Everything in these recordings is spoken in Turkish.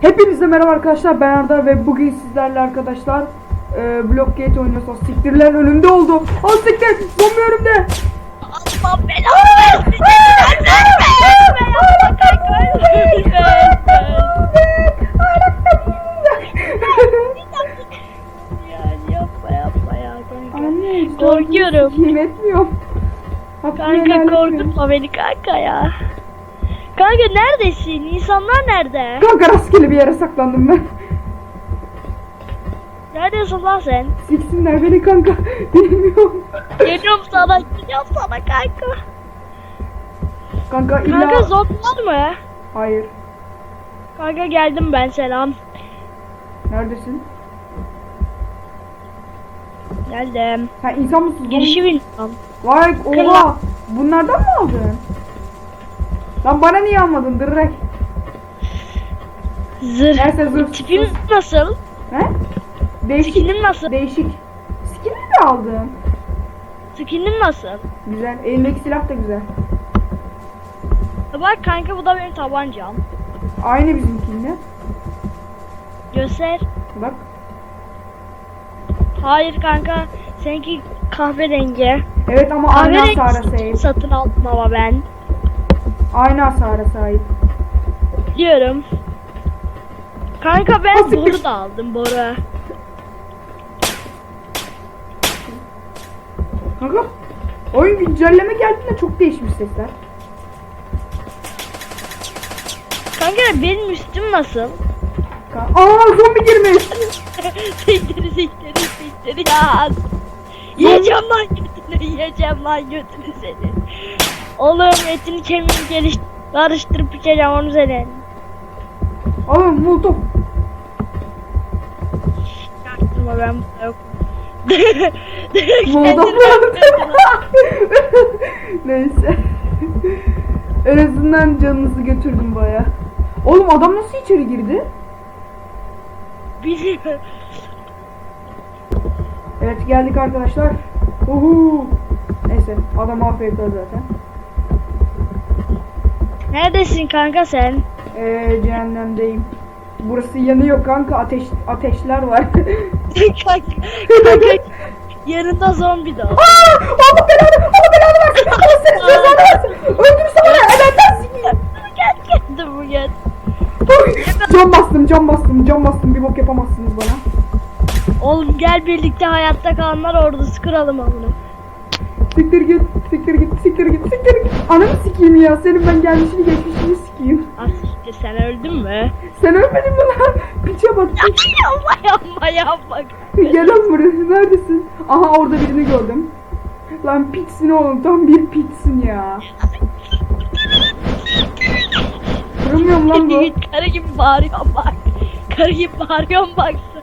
Hepinize merhaba arkadaşlar ben Arda ve bugün sizlerle arkadaşlar e, Blockgate oynuyoruz. O siktirler önümde oldu. O siktir zombi önümde. Allah belanı Korkuyorum. Kim etmiyorum. Kanka korkutma beni kanka ya. Kanka neredesin? İnsanlar nerede? Kanka rastgele bir yere saklandım ben. Neredesin lan sen? Siksinler beni kanka. Bilmiyorum. Geliyorum sana, geliyorum sana kanka. Kanka illa... Kanka zombi var mı? Hayır. Kanka geldim ben selam. Neredesin? Geldim. Sen insan mısın? Girişi bilmiyorum. Vay oha. Bunlardan mı aldın? Lan bana niye almadın direkt? Zırh. Neyse zırh. Tipim nasıl? He? Değişik. Skinim nasıl? Değişik. Skin'i de aldın. Skinim nasıl? Güzel. Elindeki silah da güzel. Bak kanka bu da benim tabancam. Aynı bizimkinde. Göster. Bak. Hayır kanka. Seninki kahverengi. Evet ama aynı hasara satın aldım ama ben. Aynı hasara sahip. Biliyorum. Kanka ben siktir. boru da aldım boru. Kanka oyun güncelleme geldiğinde çok değişmiş sesler. Kanka benim üstüm nasıl? Ka- Aa zombi girmiş. siktir siktir siktir ya. Yiyeceğim lan götünü yiyeceğim lan götünü senin. Oğlum etini kemiğini geliş karıştırıp yiyeceğim onu senin. Oğlum molotof. Çaktırma ben burada yok. Molotof Neyse. en azından canınızı götürdüm baya. Oğlum adam nasıl içeri girdi? Bilmiyorum. Evet geldik arkadaşlar. Uhu. Neyse adam afiyet zaten. Neredesin kanka sen? Eee cehennemdeyim. Burası yanıyor kanka ateş ateşler var. kanka, kanka yanında zombi de var. Aa! Allah belanı! Allah belanı versin! Allah seni cezanı versin! Öldürsene! Ebenden sikeyim! gel gel dur bu gel. Cam bastım, cam bastım, cam bastım. Bir bok yapamazsınız bana. Oğlum gel birlikte hayatta kalanlar ordusu kuralım amına. Siktir git, siktir git, siktir git, siktir git. Ananı sikeyim ya. Senin ben gelmişini geçmişini sikeyim. Ah, sen öldün mü? Sen ölmedin mi lan? Piçe bak. yapma yapma yapma. Gel lan buraya. Neredesin? Aha orada birini gördüm. Lan piçsin oğlum. Tam bir piçsin ya. Kırılmıyorum lan bu. Karı gibi bağırıyorsun bak. Karı gibi bağırıyorsun baksana.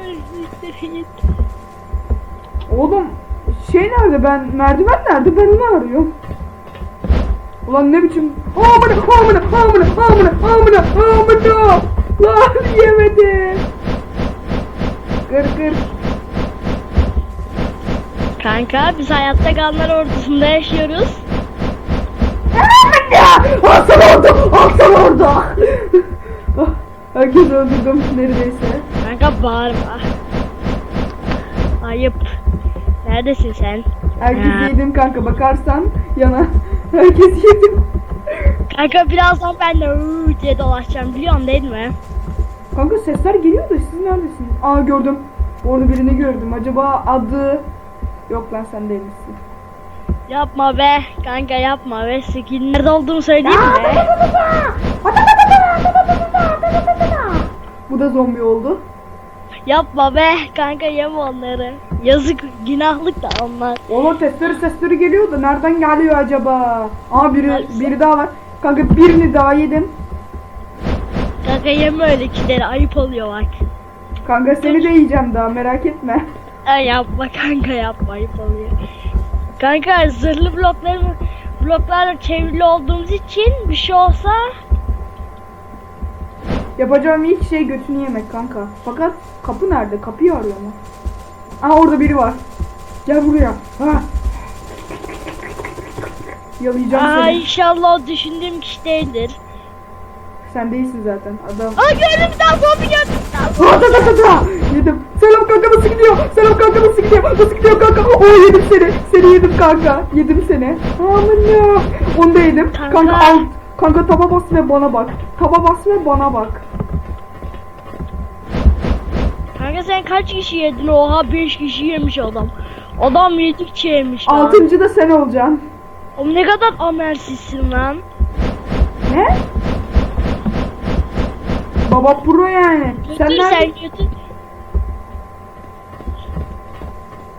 Ay, siktir git. Oğlum şey nerede ben merdiven nerede ben onu arıyorum. Ulan ne biçim amına amına amına amına amına amına lan yemedi. Kır kır. Kanka biz hayatta kalanlar ordusunda yaşıyoruz. Ya Hasan orada Hasan orada. Herkes öldürdüm neredeyse. Kanka bağırma. Ayıp. Neredesin sen? Herkes Ya. yedim kanka bakarsan yana. Herkes yedim. Kanka birazdan ben de "Uuu" diye dolaşacağım biliyorsun değil mi? Kanka sesler geliyor da siz neredesiniz? Aa gördüm. Orada birini gördüm. Acaba adı... Yok lan sen değil misin? Yapma be kanka yapma be skin nerede olduğumu söyleyeyim mi? Bu da zombi oldu. Yapma be kanka yeme onları. Yazık günahlık da onlar. Oğlum sesleri sesleri geliyor da nereden geliyor acaba? Aa biri biri daha var. Kanka birini daha yedim. Kanka yeme öyle kişileri ayıp oluyor bak. Kanka seni de yiyeceğim daha merak etme. Ay yapma kanka yapma ayıp oluyor. Kanka zırhlı blokları bloklarla çevrili olduğumuz için bir şey olsa Yapacağım ilk şey götünü yemek kanka. Fakat kapı nerede? Kapıyı arıyor mu? Aa orada biri var. Gel buraya. Ha. Yalayacağım Aa, seni. inşallah o düşündüğüm kişi değildir. Sen değilsin zaten. Adam. Aa gördüm daha zombi zombi. Aa, da, da, da, da. Yedim. Selam kanka nasıl gidiyor? Selam kanka nasıl gidiyor? Nasıl gidiyor kanka? Oo yedim seni. Seni yedim kanka. Yedim seni. Aman ya. Onu da yedim. Kanka. Kanka al. Kanka taba bas ve bana bak. Taba bas ve bana bak. Kanka sen kaç kişi yedin? Oha 5 kişi yemiş adam. Adam yedikçe yemiş lan. Altıncı da sen olacaksın. Oğlum ne kadar amelsizsin lan. Ne? Baba pro yani. Sen Götür nerede? sen götür.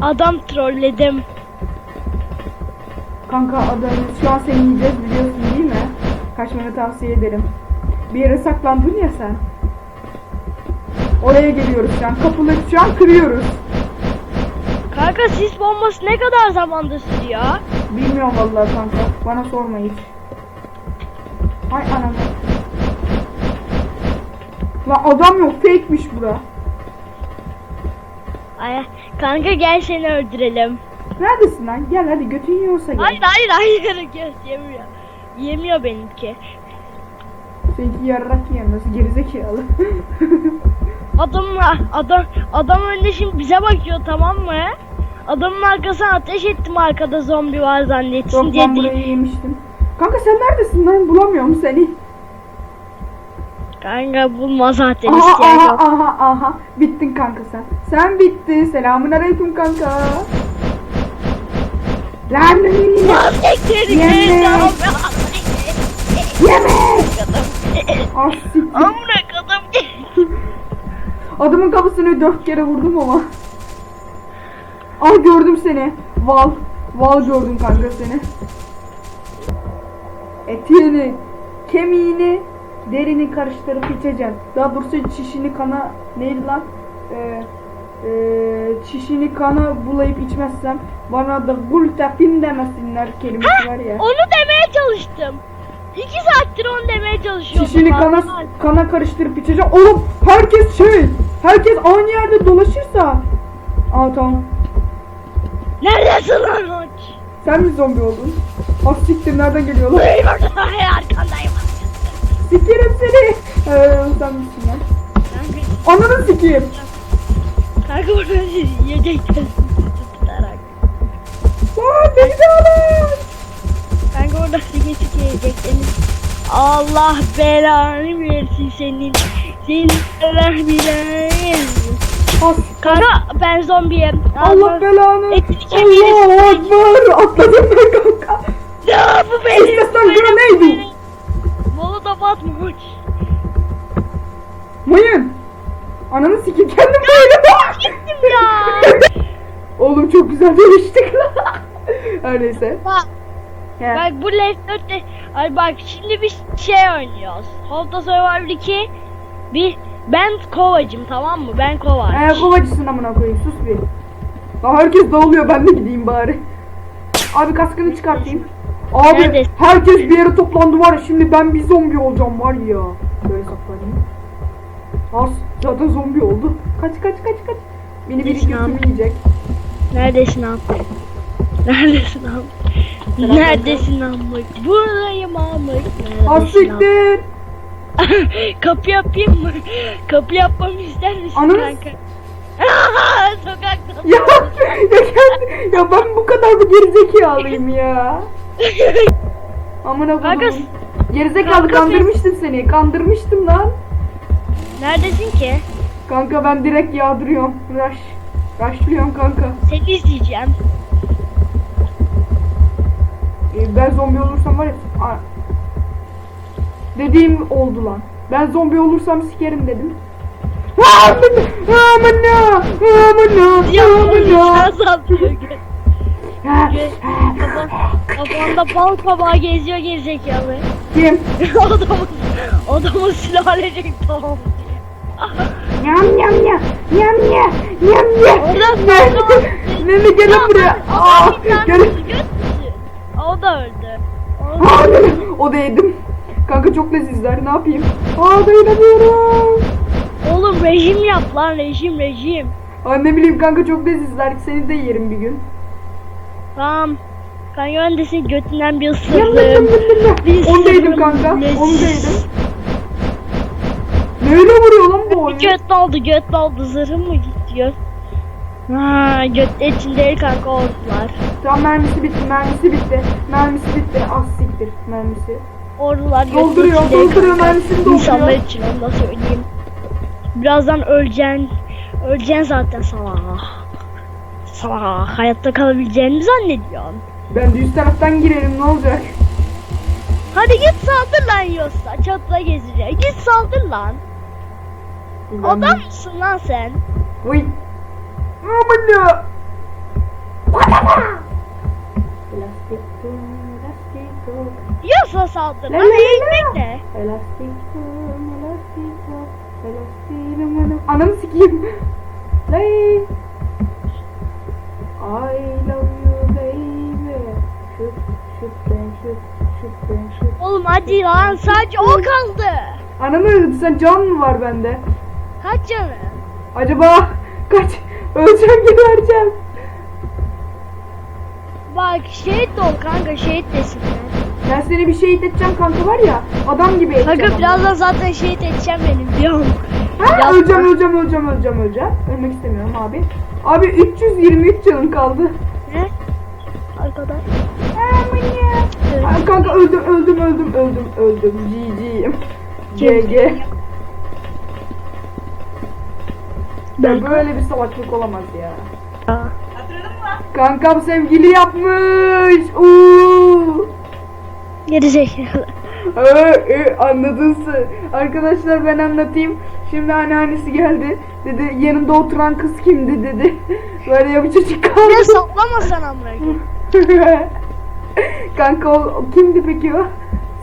Adam trolledim. Kanka adamız şu an seni yiyeceğiz biliyorsun değil mi? Kaçmanı tavsiye ederim. Bir yere saklandın ya sen. Oraya geliyoruz şu an. Kapıları şu an kırıyoruz. Kanka sis bombası ne kadar zamanda sürüyor? Bilmiyorum vallahi kanka. Bana sorma hiç. Ay anam. Lan adam yok. Fake'miş bura. Ay, kanka gel seni öldürelim. Neredesin lan? Gel hadi götün yiyorsa gel. Hayır hayır hayır göz yemiyor. Benimki. Seninki yarrak yiyemez. Gerizekalı. Adamla adam adam önde şimdi bize bakıyor tamam mı? Adamın arkasına ateş ettim arkada zombi var zannetsin Yok diye ben burayı yemiştim. Kanka sen neredesin lan? Bulamıyorum seni. Kanka bulma zaten Aha aha yok. aha aha. Bittin kanka sen. Sen bitti. Selamun aleyküm kanka. Lan Siktir Yemek. Yemek. Ah siktir. Amına kadam Adamın kafasını dört kere vurdum ama. Ah gördüm seni. Val. Val gördüm kanka seni. Etini, kemiğini, derini karıştırıp içeceksin. Daha doğrusu çişini kana neydi lan? Ee, ee, çişini kana bulayıp içmezsem bana da gultafin demesinler kelimesi var ya. Onu demeye çalıştım. İki saattir onu demeye çalışıyordum. Çişini kana, kana karıştırıp içeceğim. Oğlum herkes şey, herkes aynı yerde dolaşırsa. Aa tamam. Neredesin lan aç? Sen mi zombi oldun? Ah siktir nereden geliyorlar? Hayır arkandayım. Sikerim seni. Ee, sen misin lan? Ananı sikeyim. kanka burada yiyecekler tutarak. Aa beni de alın. Sike sike yiyeceksiniz. Allah belanı versin senin. Senin Allah. Ah, Kanka ben zombiyim. Allah belanı. Allah akbar. Atladım ben kanka. Ya bu benim. İşte sen grenade. Molotov atmış. Mayın. Ananı sikeyim kendim böyle. Gittim ya. Oğlum çok güzel dönüştük lan. Her neyse. Bak, He. bak bu Left 4'te Ay bak şimdi bir şey oynuyoruz. Hafta Survivor 2 bir ben kovacım tamam mı? Ben kovaç. Ee, kovacısın amına koyayım sus bir. Lan herkes dağılıyor ben de gideyim bari. Abi kaskını çıkartayım. Abi Neredesin? herkes bir yere toplandı var ya şimdi ben bir zombi olacağım var ya. Böyle saklanayım. Az zaten zombi oldu. Kaç kaç kaç kaç. Beni biri yiyecek. Neredesin abi? Neredesin abi? Neredesin amık? Buradayım amık. Az Neredesin abi? siktir. Kapı yapayım mı? Kapı yapmamı ister misin Ananı- kanka? Sokakta. Ya, ya, kendi, ya ben bu kadar da gerizekalıyım ya. Amına koyayım. Gerizekalı kanka kandırmıştım seni. Kandırmıştım lan. Neredesin ki? Kanka ben direkt yağdırıyorum. Rush. Rushlıyorum kanka. Seni izleyeceğim. Ee, ben zombi olursam var ya. Dediğim oldu lan. Ben zombi olursam sikerim dedim. Amına! Amına! Amına! Kafanda bal kabağı geziyor gerizekalı. Kim? adamın, adamın sülalecek tamam. Yam yam yam yam yam yam yam. Oradan sonra- Ne ne gelin buraya. Aa, Adam bir tane gel. göt müsün? O da öldü. Aa, o da yedim. Kanka çok lezizler ne yapayım? Aa dayanamıyorum. Oğlum rejim yap lan rejim rejim. Aa, ne bileyim kanka çok lezizler. Seni de yerim bir gün. Tamam. Kanka ben de senin götünden bir ısırdım. Onu da yedim kanka. Onu da yedim. Neyle vuruyor lan bu oyun? Göt oldu göt oldu zırhım mı gitti göt? Ha göt için değil kanka ordular. Tamam mermisi bitti, mermisi bitti. Mermisi bitti. Ah siktir mermisi. Ordular göt Dolduruyor, dolduruyor mermisini dolduruyor. İnsanlar için onu da söyleyeyim. Birazdan öleceksin. Öleceksin zaten salak. Salak. Hayatta kalabileceğini mi zannediyorsun? Ben de üst taraftan girerim ne olacak? Hadi git saldır lan yoksa. Çatıda gezecek. Git saldır lan. Adam mısın lan sen? Uy. Aman ya. Elastik kum, elastik kum. Yoksa saldır La lan. la la la. Eğilmek ne? Elastik kum, elastik kum, elastik kum. Anamı sikeyim. Lay. I love you baby. Şut, şut ben şut, şut ben şut. Oğlum hadi lan sadece o kaldı. Anamı öldü sen can mı var bende? Kaç canı? Acaba kaç? Öleceğim gebereceğim. Bak şehit de ol kanka şehit desinler. Ben seni bir şehit edeceğim kanka var ya adam gibi edeceğim. Kanka ama. birazdan zaten şehit edeceğim benim biliyorum. Ha, Yapma. öleceğim öleceğim öleceğim öleceğim öleceğim. Ölmek istemiyorum abi. Abi 323 canım kaldı. Ne? Arkada. Ya. Ay, Kanka öldüm öldüm öldüm öldüm öldüm. GG'yim. GG. Ya böyle bir salaklık olamaz ya. Kankam sevgili yapmış. Uuu. Geri zekalı. Ee, e, anladın. Arkadaşlar ben anlatayım. Şimdi anneannesi geldi. Dedi yanımda oturan kız kimdi dedi. Böyle ya çocuk kaldı. Ne sallama sen amına. Kanka o, o kimdi peki o?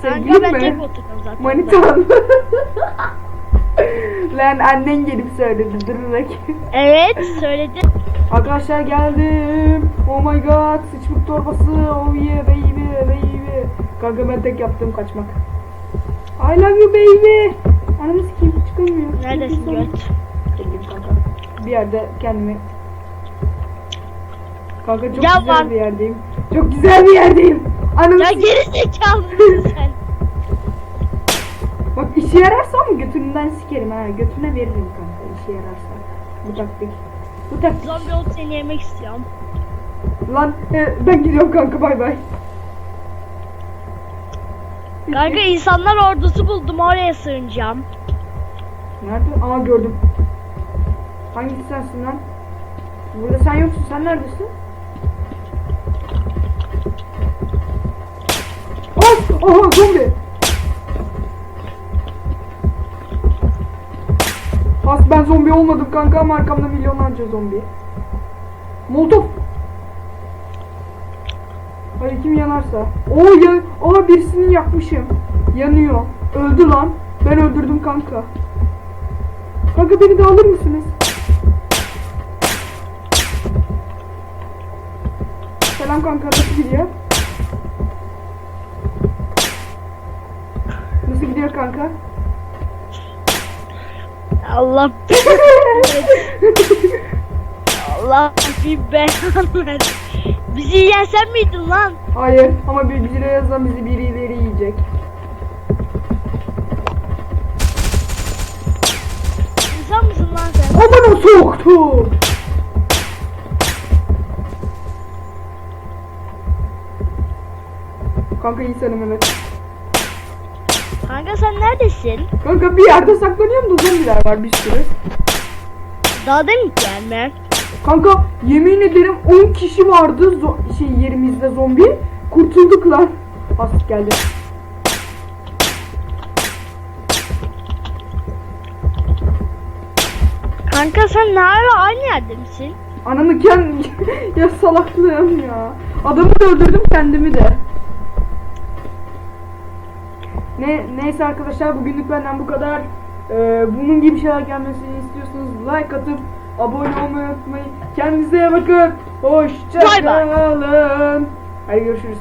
Sevgilin Kanka ben tek mi? oturdum zaten. Manitan. Lan annen gelip söyledi durarak. Evet söyledi. Arkadaşlar geldim. Oh my god. Sıçmık torbası. Oh yeah baby baby. Kanka ben tek yaptığım kaçmak. I love you baby. Anamı sikeyim çıkamıyor. Neredesin göt? Bir yerde kendimi Kanka çok Ya güzel var. bir yerdeyim. Çok güzel bir yerdeyim. Anamı Ya geri zekalı sen? İşe yararsa mı götünden sikerim ha. Götüne veririm kanka işe yararsa. Bu taktik. Bu taktik. Zombi olup seni yemek istiyorum. Lan e, ben gidiyorum kanka bay bay. Kanka insanlar ordusu buldum oraya sığınacağım. Nerede? Aa gördüm. Hangisi sensin lan? Burada sen yoksun. Sen neredesin? As! Aha zombi! As ben zombi olmadım kanka ama arkamda milyonlarca zombi. Molotov! Hadi kim yanarsa. Oo ya, aa birisini yakmışım. Yanıyor. Öldü lan. Ben öldürdüm kanka. Kanka beni de alır mısınız? Selam kanka nasıl gidiyor? Nasıl gidiyor kanka? Allah Allah bir belanı ver. Bizi yiyen sen miydin lan? Hayır ama bir bize yazan bizi birileri yiyecek. İnsan mısın lan sen? Aman o soğuktu. Kanka iyi sanım evet. Kanka sen neredesin? Kanka bir yerde saklanıyorum da zombiler var bir sürü. Daha demin gelme. Kanka yemin ederim 10 kişi vardı zo- şey yerimizde zombi. Kurtulduk lan. As geldi. Kanka sen ne ara aynı yerde misin? Ananı kendi ya salaklığım ya. Adamı da öldürdüm kendimi de. Ne neyse arkadaşlar bugünlük benden bu kadar. Ee, bunun gibi şeyler gelmesini istiyorsanız like atıp abone olmayı unutmayın. Kendinize iyi bakın. Hoşça Bay bay. kalın. Hadi görüşürüz.